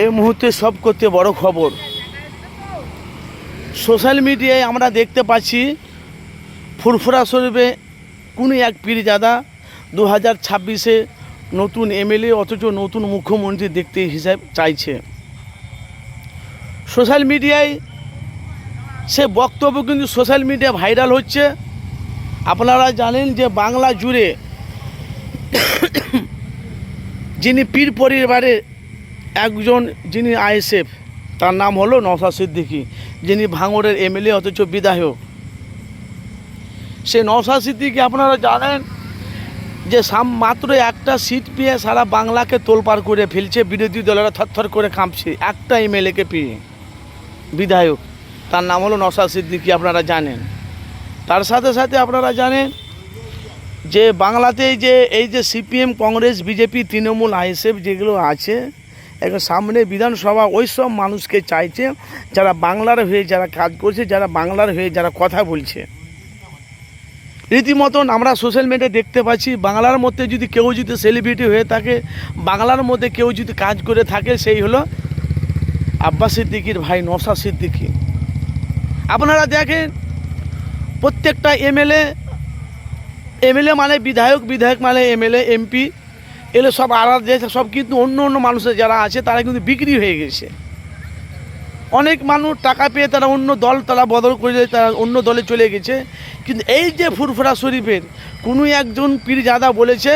এই মুহূর্তে সব করতে বড় খবর। সোশ্যাল মিডিয়ায় আমরা দেখতে পাচ্ছি, ফুরফুরা শরীফে কোনো এক পীরজাদা দু হাজার ছাব্বিশে নতুন এমএলএ অথচ নতুন মুখ্যমন্ত্রী দেখতে হিসাব চাইছে। সোশ্যাল মিডিয়ায় সে বক্তব্য কিন্তু সোশ্যাল মিডিয়া ভাইরাল হচ্ছে। আপনারা জানেন যে বাংলা জুড়ে যিনি পীর পরিবারের একজন যিনি আইএসএফ, তার নাম হলো নওশাদ সিদ্দিকী, যিনি ভাঙড়ের এমএলএ, অথচ বিধায়ক। সে নওশাদ সিদ্দিকী, আপনারা জানেন যে সাম মাত্র একটা সিট পেয়ে সারা বাংলাকে তোলপাড় করে ফেলছে, বিরোধী দলেরা থরথর করে কাঁপছে একটা এমএলএকে পেয়ে। বিধায়ক, তার নাম হলো নওশাদ সিদ্দিকী, আপনারা জানেন। তার সাথে সাথে আপনারা জানেন যে বাংলাতে যে এই যে CPM, Congress, BJP, Trinamool, ISF যেগুলো আছে এখন সামনে বিধানসভা ওই সব মানুষকে চাইছে, যারা বাংলার হয়ে যারা কাজ করছে, যারা বাংলার হয়ে যারা কথা বলছে। রীতিমতন আমরা সোশ্যাল মিডিয়ায় দেখতে পাচ্ছি, বাংলার মধ্যে যদি কেউ যদি সেলিব্রিটি হয়ে থাকে, বাংলার মধ্যে কেউ যদি কাজ করে থাকে, সেই হলো আব্বাস সিদ্দিকির ভাই, নওশাদ সিদ্দিকি। আপনারা দেখেন, প্রত্যেকটা এমএলএ এমএলএ মানে বিধায়ক বিধায়ক মানে এমএলএ এমপি এগুলো সব আলাদা দেশ, সব কিন্তু অন্য অন্য মানুষের যারা আছে, তারা কিন্তু বিক্রি হয়ে গেছে। অনেক মানুষ টাকা পেয়ে তারা অন্য দল তারা বদল করে তারা অন্য দলে চলে গেছে। কিন্তু এই যে ফুরফুরা শরীফের, কোনো একজন পীরজাদা বলেছে,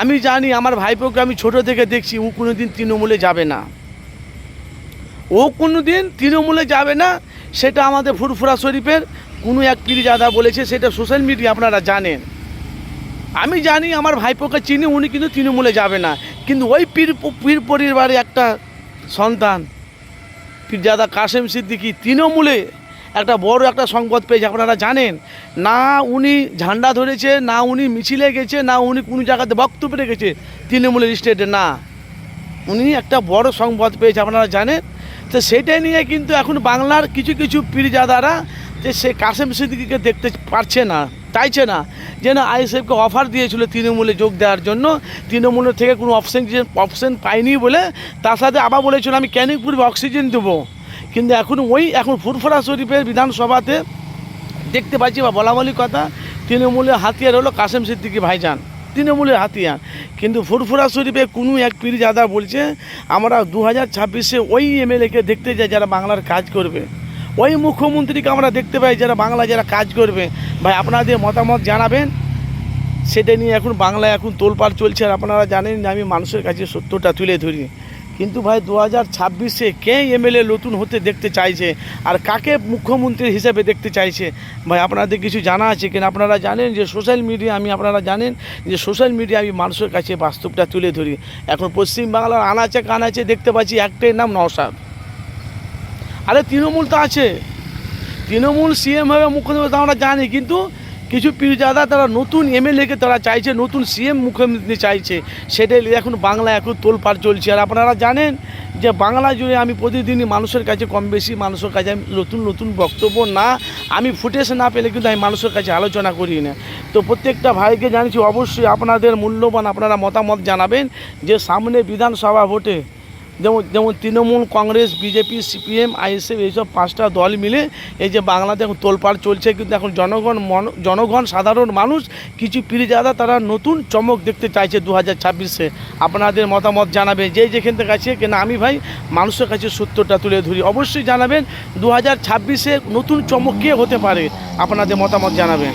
আমি জানি আমার ভাইপোকে আমি ছোট থেকে দেখছি, ও কোনো দিন তৃণমূলে যাবে না। ও কোনো দিন তৃণমূলে যাবে না, সেটা আমাদের ফুরফুরা শরীফের কোনো এক পীরজাদা বলেছে, সেটা সোশ্যাল মিডিয়া আপনারা জানেন। আমি জানি আমার ভাইপোকে চিনি, উনি কিন্তু তৃণমূলে যাবে না। কিন্তু ওই পীর পীর পরিবারে একটা সন্তান, পীরজাদা কাসেম সিদ্দিকি, তৃণমূলে একটা বড় একটা সংবাদ পেয়েছে, আপনারা জানেন। না উনি ঝান্ডা ধরেছে, না উনি মিছিলে গেছে, না উনি কোনো জায়গাতে বক্তব্য রেখেছে, তৃণমূলের স্টেটে না। উনি একটা বড় সংবাদ পেয়েছে, আপনারা জানেন। তো সেটাই নিয়ে কিন্তু এখন বাংলার কিছু কিছু পীরজাদারা, যে সে কাসেম সিদ্দিকিকে দেখতে পারছে না। চাইছে না যেন আইএসএফকে অফার দিয়েছিল তৃণমূলে যোগ দেওয়ার জন্য, তৃণমূলের থেকে কোনো অপশন অপশন পাইনি বলে তার সাথে আবার বলেছিল, আমি ক্যানিং পূর্বে অক্সিজেন দেবো? কিন্তু এখন ওই, এখন ফুরফুরা শরীফের বিধানসভাতে দেখতে পাচ্ছি বা বলা বলি কথা, তৃণমূলের হাতিয়ার হলো কাসেম সিদ্দিকি ভাইজান, তৃণমূলের হাতিয়ার। কিন্তু ফুরফুরা শরীফে কোনো এক পীরজাদা বলছে, আমরা দু হাজার ছাব্বিশে ওই এমএলএকে দেখতে যাই যারা বাংলার কাজ করবে। ওই মুখ্যমন্ত্রীকে আমরা দেখতে পাই যারা বাংলায় যারা কাজ করবে। ভাই, আপনাদের মতামত জানাবেন? সেটা নিয়ে এখন বাংলায় এখন তোলপাড় চলছে আর আপনারা জানেন যে আমি মানুষের কাছে সত্যটা তুলে ধরি। কিন্তু ভাই, দু হাজার ছাব্বিশে কে এমএলএ নতুন হতে দেখতে চাইছে? আর কাকে মুখ্যমন্ত্রী হিসেবে দেখতে চাইছে? ভাই, আপনাদের কিছু জানা আছে কিনা? আপনারা জানেন যে সোশ্যাল মিডিয়া, আমি, আপনারা জানেন যে সোশ্যাল মিডিয়া আমি মানুষের কাছে বাস্তবটা তুলে ধরি। এখন পশ্চিমবাংলার আনাচে কানাচে দেখতে পাচ্ছি একটাই নাম নওশাদ। আরে তৃণমূল তো আছে। তৃণমূল সিএম হবে, মুখ্যমন্ত্রী আমরা জানি, কিন্তু কিছু পীরজাদা, তারা নতুন এমএলএকে তারা চাইছে, নতুন সিএম মুখ্যমন্ত্রী চাইছে সেটাই এখন বাংলা এখন তোলপাড় চলছে। আর আপনারা জানেন যে বাংলা জুড়ে আমি প্রতিদিনই মানুষের কাছে কম বেশি, মানুষের কাছে আমি নতুন নতুন বক্তব্য না, আমি ফুটেজ না পেলে কিন্তু আমি মানুষের কাছে আলোচনা করি না। তো প্রত্যেকটা ভাইকে জানিয়েছি, অবশ্যই আপনাদের মূল্যবান আপনারা মতামত জানাবেন যে সামনে বিধানসভা ভোটে যেমন যেমন Trinamool, Congress, BJP, CPM, ISF এইসব পাঁচটা দল মিলে এই যে বাংলাতে এখন তোলপাড় চলছে, কিন্তু এখন জনগণ মন জনগণ সাধারণ মানুষ, কিছু পীরজাদা তারা নতুন চমক দেখতে চাইছে দু হাজার ছাব্বিশে। আপনাদের মতামত জানাবেন, যে যেখান থেকে আছে কেন, আমি ভাই মানুষের কাছে সত্যটা তুলে ধরি। অবশ্যই জানাবেন দু হাজার ছাব্বিশে নতুন চমক কে হতে পারে? আপনাদের মতামত জানাবেন।